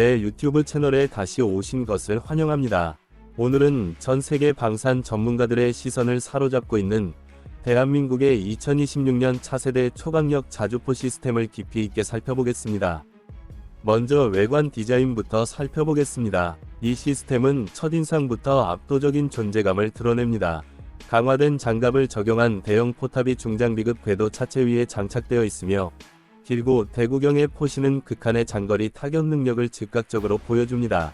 내 유튜브 채널에 다시 오신 것을 환영합니다. 오늘은 전 세계 방산 전문가들의 시선을 사로잡고 있는 대한민국의 2026년 차세대 초강력 자주포 시스템을 깊이 있게 살펴보겠습니다. 먼저 외관 디자인부터 살펴보겠습니다. 이 시스템은 첫인상부터 압도적인 존재감을 드러냅니다. 강화된 장갑을 적용한 대형 포탑이 중장비급 궤도 차체 위에 장착되어 있으며 길고 대구경의 포시는 극한의 장거리 타격 능력을 즉각적으로 보여줍니다.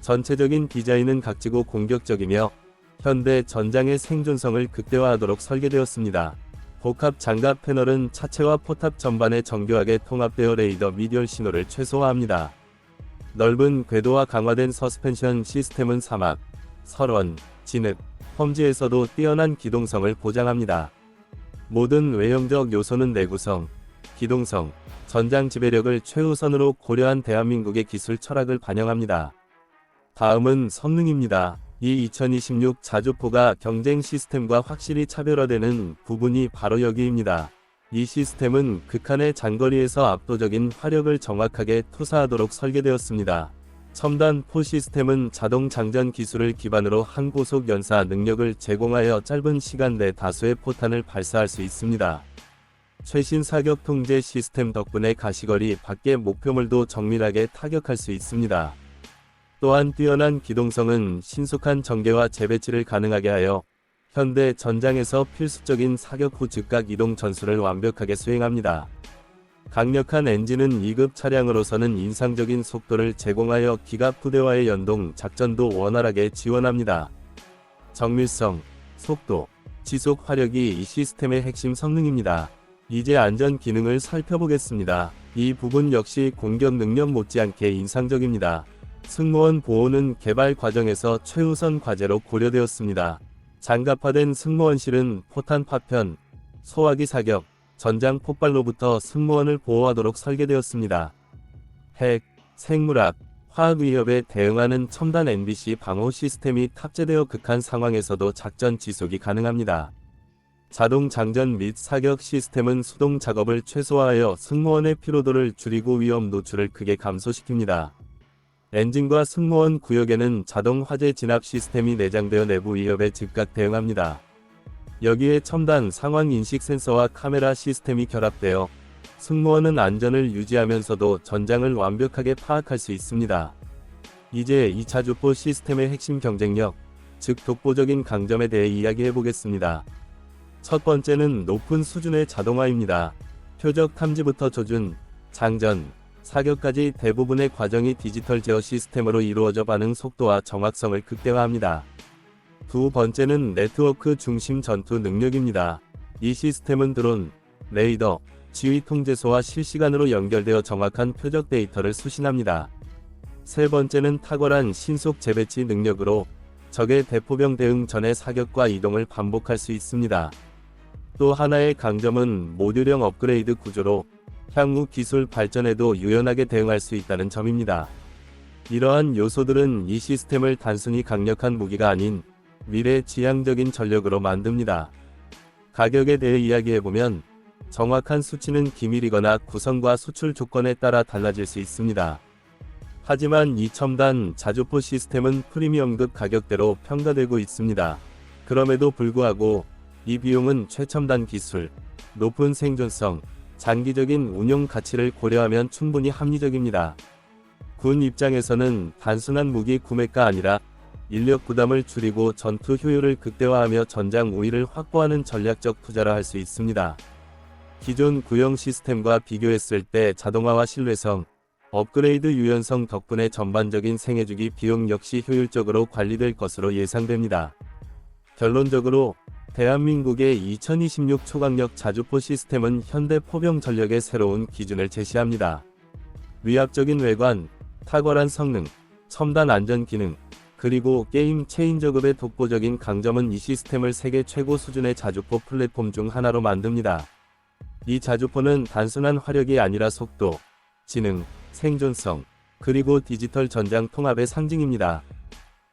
전체적인 디자인은 각지고 공격적이며 현대 전장의 생존성을 극대화하도록 설계되었습니다. 복합 장갑 패널은 차체와 포탑 전반에 정교하게 통합되어 레이더 미디얼 신호를 최소화합니다. 넓은 궤도와 강화된 서스펜션 시스템은 사막, 설원, 진흙, 험지에서도 뛰어난 기동성을 보장합니다. 모든 외형적 요소는 내구성, 기동성, 전장 지배력을 최우선으로 고려한 대한민국의 기술 철학을 반영합니다. 다음은 성능입니다. 이 2026 자주포가 경쟁 시스템과 확실히 차별화되는 부분이 바로 여기입니다. 이 시스템은 극한의 장거리에서 압도적인 화력을 정확하게 투사하도록 설계되었습니다. 첨단 포 시스템은 자동 장전 기술을 기반으로 한 고속 연사 능력을 제공하여 짧은 시간 내 다수의 포탄을 발사할 수 있습니다. 최신 사격 통제 시스템 덕분에 가시거리 밖의 목표물도 정밀하게 타격할 수 있습니다. 또한 뛰어난 기동성은 신속한 전개와 재배치를 가능하게 하여 현대 전장에서 필수적인 사격 후 즉각 이동 전술을 완벽하게 수행합니다. 강력한 엔진은 2급 차량으로서는 인상적인 속도를 제공하여 기갑 부대와의 연동 작전도 원활하게 지원합니다. 정밀성, 속도, 지속 화력이 이 시스템의 핵심 성능입니다. 이제 안전 기능을 살펴보겠습니다. 이 부분 역시 공격 능력 못지않게 인상적입니다. 승무원 보호는 개발 과정에서 최우선 과제로 고려되었습니다. 장갑화된 승무원실은 포탄 파편, 소화기 사격, 전장 폭발로부터 승무원을 보호하도록 설계되었습니다. 핵, 생물학, 화학 위협에 대응하는 첨단 NBC 방호 시스템이 탑재되어 극한 상황에서도 작전 지속이 가능합니다. 자동 장전 및 사격 시스템은 수동 작업을 최소화하여 승무원의 피로도를 줄이고 위험 노출을 크게 감소시킵니다. 엔진과 승무원 구역에는 자동 화재 진압 시스템이 내장되어 내부 위협에 즉각 대응합니다. 여기에 첨단 상황 인식 센서와 카메라 시스템이 결합되어 승무원은 안전을 유지하면서도 전장을 완벽하게 파악할 수 있습니다. 이제 2차 주포 시스템의 핵심 경쟁력, 즉 독보적인 강점에 대해 이야기해 보겠습니다. 첫 번째는 높은 수준의 자동화입니다. 표적 탐지부터 조준, 장전, 사격까지 대부분의 과정이 디지털 제어 시스템으로 이루어져 반응 속도와 정확성을 극대화합니다. 두 번째는 네트워크 중심 전투 능력입니다. 이 시스템은 드론, 레이더, 지휘 통제소와 실시간으로 연결되어 정확한 표적 데이터를 수신합니다. 세 번째는 탁월한 신속 재배치 능력으로 적의 대포병 대응 전에 사격과 이동을 반복할 수 있습니다. 또 하나의 강점은 모듈형 업그레이드 구조로 향후 기술 발전에도 유연하게 대응할 수 있다는 점입니다. 이러한 요소들은 이 시스템을 단순히 강력한 무기가 아닌 미래 지향적인 전력으로 만듭니다. 가격에 대해 이야기해보면 정확한 수치는 기밀이거나 구성과 수출 조건에 따라 달라질 수 있습니다. 하지만 이 첨단 자주포 시스템은 프리미엄급 가격대로 평가되고 있습니다. 그럼에도 불구하고 이 비용은 최첨단 기술, 높은 생존성, 장기적인 운용 가치를 고려하면 충분히 합리적입니다. 군 입장에서는 단순한 무기 구매가 아니라 인력 부담을 줄이고 전투 효율을 극대화하며 전장 우위를 확보하는 전략적 투자를 할수 있습니다. 기존 구형 시스템과 비교했을 때 자동화와 신뢰성, 업그레이드 유연성 덕분에 전반적인 생애주기 비용 역시 효율적으로 관리될 것으로 예상됩니다. 결론적으로 대한민국의 2026 초강력 자주포 시스템은 현대 포병 전력의 새로운 기준을 제시합니다. 위압적인 외관, 탁월한 성능, 첨단 안전 기능, 그리고 게임 체인저급의 독보적인 강점은 이 시스템을 세계 최고 수준의 자주포 플랫폼 중 하나로 만듭니다. 이 자주포는 단순한 화력이 아니라 속도, 지능, 생존성, 그리고 디지털 전장 통합의 상징입니다.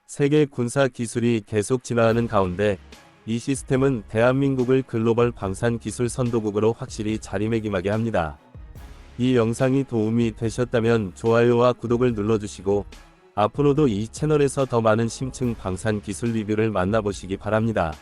세계 군사 기술이 계속 진화하는 가운데 이 시스템은 대한민국을 글로벌 방산 기술 선도국으로 확실히 자리매김하게 합니다. 이 영상이 도움이 되셨다면 좋아요와 구독을 눌러주시고 앞으로도 이 채널에서 더 많은 심층 방산 기술 리뷰를 만나보시기 바랍니다.